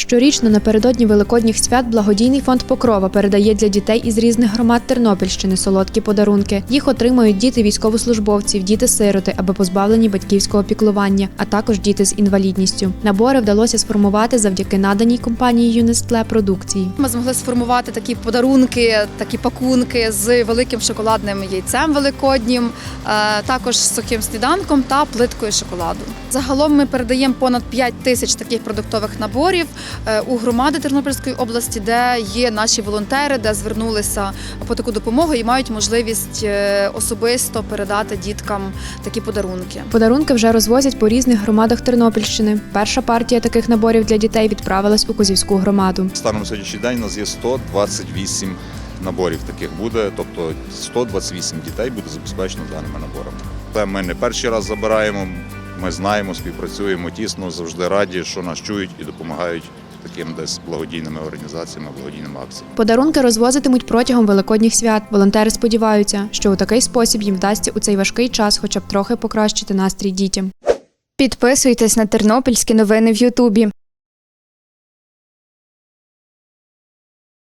Щорічно напередодні великодніх свят благодійний фонд Покрова передає для дітей із різних громад Тернопільщини солодкі подарунки. Їх отримують діти військовослужбовців, діти-сироти або позбавлені батьківського піклування, а також діти з інвалідністю. Набори вдалося сформувати завдяки наданій компанією Нестле продукції. Ми змогли сформувати такі подарунки, такі пакунки з великим шоколадним яйцем великоднім, е, також сухим сніданком та плиткою шоколаду. Загалом ми передаємо понад 5 тисяч таких продуктових наборів у громади Тернопільської області, де є наші волонтери, де звернулися по таку допомогу і мають можливість е, особисто передати діткам такі подарунки. Подарунки вже розвозять по різних громадах Тернопільщини. Перша партія таких наборів для дітей відправилась у Козівську громаду. Станом на сьогоднішній день у нас є 128 наборів таких буде, тобто 128 дітей буде забезпечено даними наборами. Це ми не перший раз забираємо, ми знаємо, співпрацюємо тісно, завжди раді, що нас чують і допомагають таким десь благодійними організаціями, благодійними акціями. Подарунки розвозитимуть протягом великодніх свят. Волонтери сподіваються, що у такий спосіб їм вдасться у цей важкий час, хоча б трохи покращити настрій дітям. Підписуйтесь на тернопільські новини в Ютубі.